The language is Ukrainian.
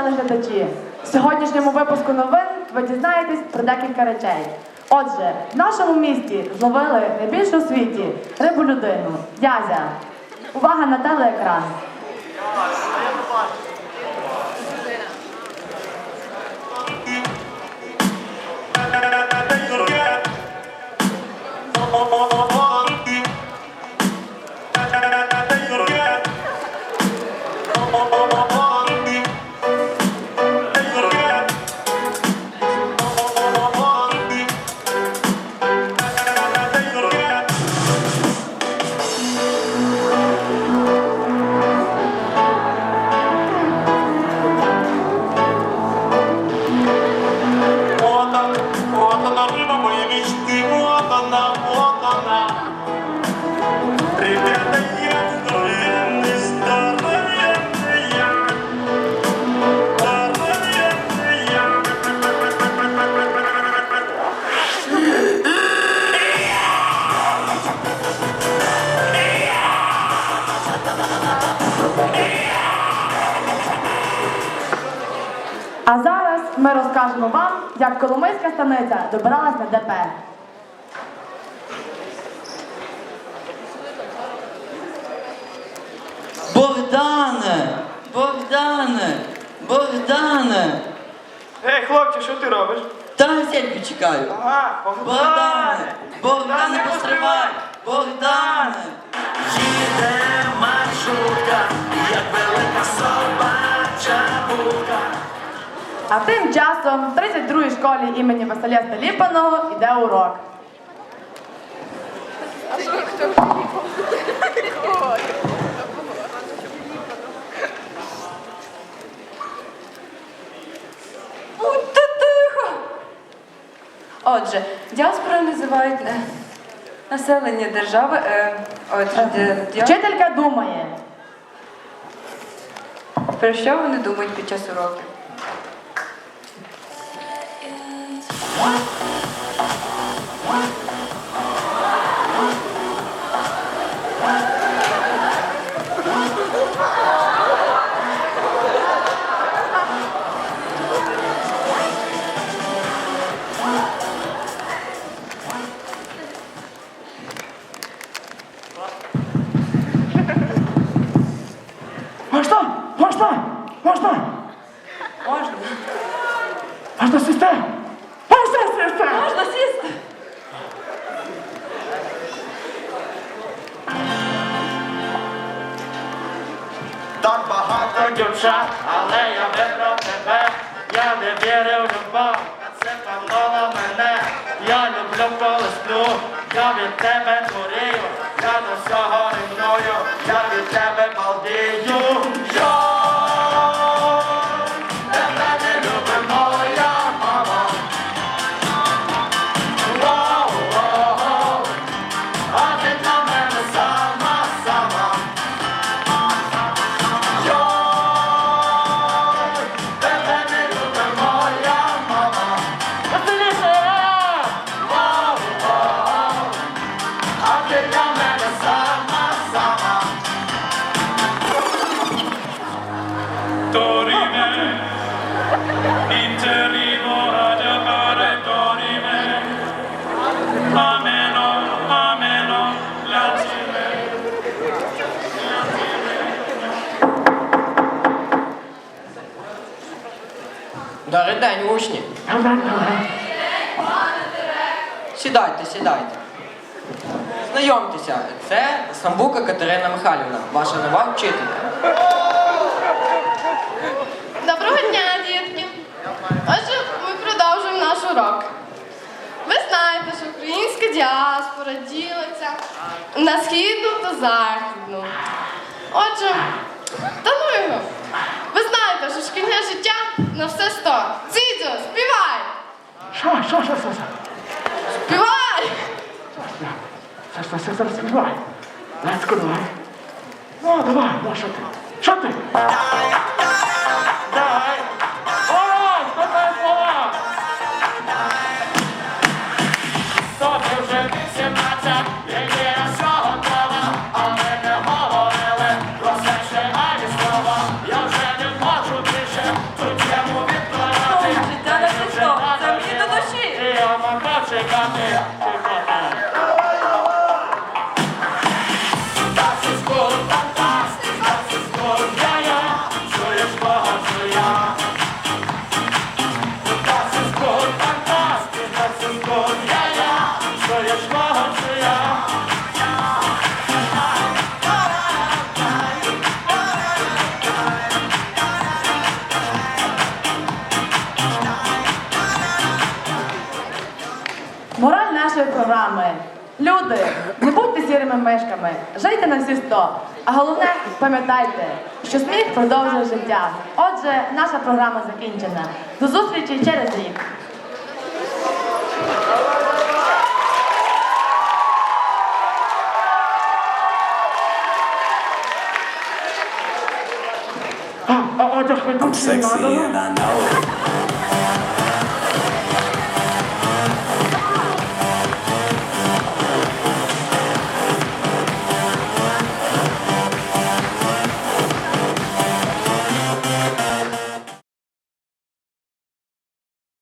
телеглядачі, в сьогоднішньому випуску новин ви дізнаєтесь про декілька речей. Отже, в нашому місті зловили найбільшу у світі рибу людину Дязя. Увага на телеекран. А зараз ми розкажемо вам, як Коломийська станиця добиралась на ДП. Богдане! Богдане! Богдане! Ей, хлопче, що ти робиш? Та газельку чекаю. Ага, Богдане! Богдане, постривай! Богдане! Їде маршрутка, як велика собача будка. А тим часом в 32-й школі імені Василя Сталіпаного йде урок. Будьте тихо. Отже, діаспорою називають е, населення держави. Е, діа- Вчителька думає. про що вони думають під час уроків? Можна? Можна сісти? Можна сісти? Можна сісти? Так багато дівчат, але я вибрав тебе. Я не вірив в любов, а це палало мене. Я люблю, коли сплю, я від тебе творію, я до всього рівную, я від тебе балдію. Добрий день, учні. Сідайте, сідайте. Знайомтеся, це Самбука Катерина Михайлівна, ваша нова вчителька. Доброго дня, дітки! Отже, ми продовжуємо наш урок. Ви знаєте, що українська діаспора ділиться на східну та західну. Отже, та ну його. Ви знаєте, що шкільне життя на все сто. Цідзо, співай! Що, що, що, що? Співай! Все, все, все зараз співай. Лецько, давай. Ну, давай, ну що ти? Що ти? zamknij to do siebie. Люди, не будьте сірими мишками, жийте на всі сто. А головне, пам'ятайте, що сміх продовжує життя. Отже, наша програма закінчена. До зустрічі через рік. Sexy and I know it.